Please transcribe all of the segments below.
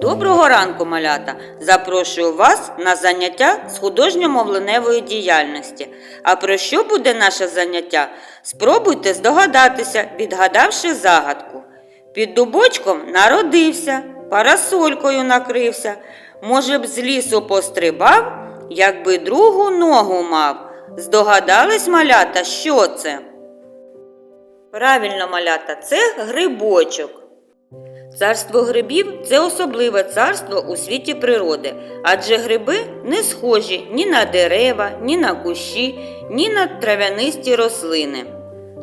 Доброго ранку, малята! Запрошую вас на заняття з художньо-мовленевої діяльності. А про що буде наше заняття? Спробуйте здогадатися, відгадавши загадку. Під дубочком народився, парасолькою накрився. Може б, з лісу пострибав, якби другу ногу мав. Здогадались, малята, що це? Правильно, малята, це грибочок. Царство грибів це особливе царство у світі природи, адже гриби не схожі ні на дерева, ні на кущі, ні на трав'янисті рослини.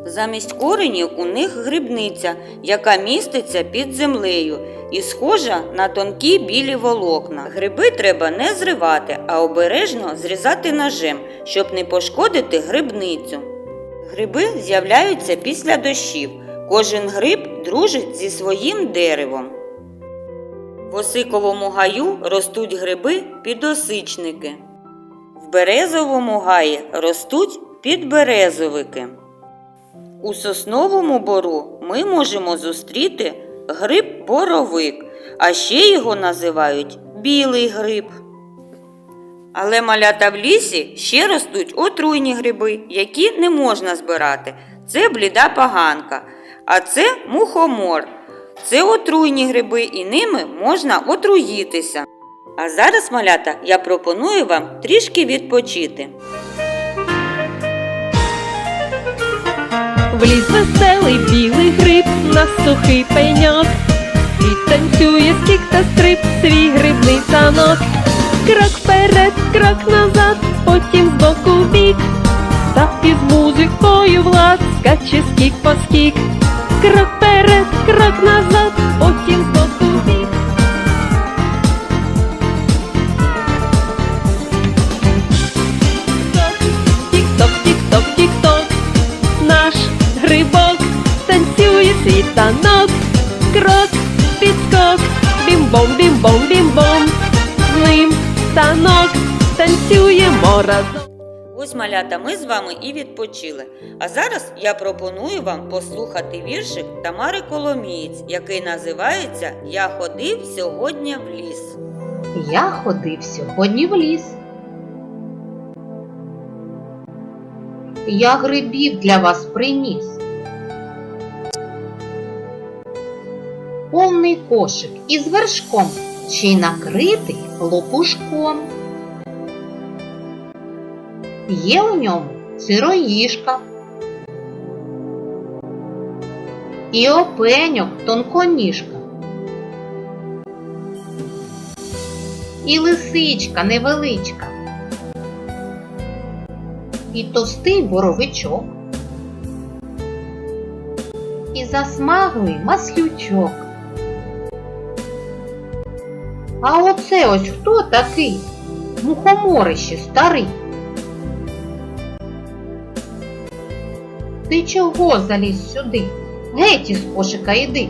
Замість коренів у них грибниця, яка міститься під землею і схожа на тонкі білі волокна. Гриби треба не зривати, а обережно зрізати ножем, щоб не пошкодити грибницю. Гриби з'являються після дощів. Кожен гриб дружить зі своїм деревом. В осиковому гаю ростуть гриби підосичники. В березовому гаї ростуть підберезовики. У сосновому бору ми можемо зустріти гриб боровик, а ще його називають білий гриб. Але малята в лісі ще ростуть отруйні гриби, які не можна збирати. Це бліда поганка, а це мухомор. Це отруйні гриби і ними можна отруїтися. А зараз, малята, я пропоную вам трішки відпочити. Вліз веселий білий гриб на сухий пеньок І танцює стік та стрип свій грибний танок Крок вперед, крок назад, потім збоку в бік Та із музикою влад скаче скік по скік Крок вперед, крок назад, потім збоку в бік Тік-ток, тік-ток, тік-ток наш грибок танцює свій танок, крок, підскок, бім-бом, бім-бом, бім-бом. З ним танок танцюємо разом. Ось малята, ми з вами і відпочили. А зараз я пропоную вам послухати віршик Тамари Коломієць, який називається Я ходив сьогодні в ліс. Я ходив сьогодні в ліс. Я грибів для вас приніс. Повний кошик із вершком, й накритий лопушком. Є у ньому сироїжка. І опеньок тонконіжка. і лисичка невеличка, і товстий боровичок, і засмаглий маслючок. А оце ось хто такий? Мухоморище старий. Ти чого заліз сюди? Геть із кошика йди.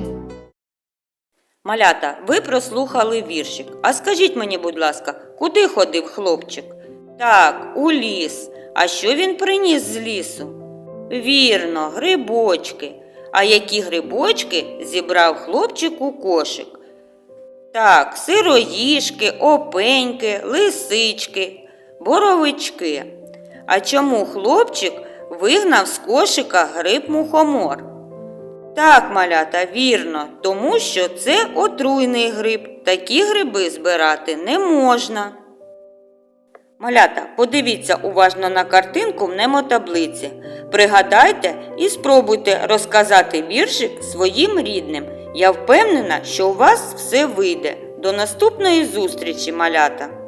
Малята, ви прослухали віршик. А скажіть мені, будь ласка, куди ходив хлопчик? Так, у ліс. А що він приніс з лісу? Вірно, грибочки. А які грибочки зібрав хлопчик у кошик? Так, сироїшки, опеньки, лисички, боровички. А чому хлопчик вигнав з кошика гриб мухомор? Так, малята, вірно, тому що це отруйний гриб. Такі гриби збирати не можна. Малята, подивіться уважно на картинку в немотаблиці. Пригадайте і спробуйте розказати віршик своїм рідним. Я впевнена, що у вас все вийде. До наступної зустрічі, малята!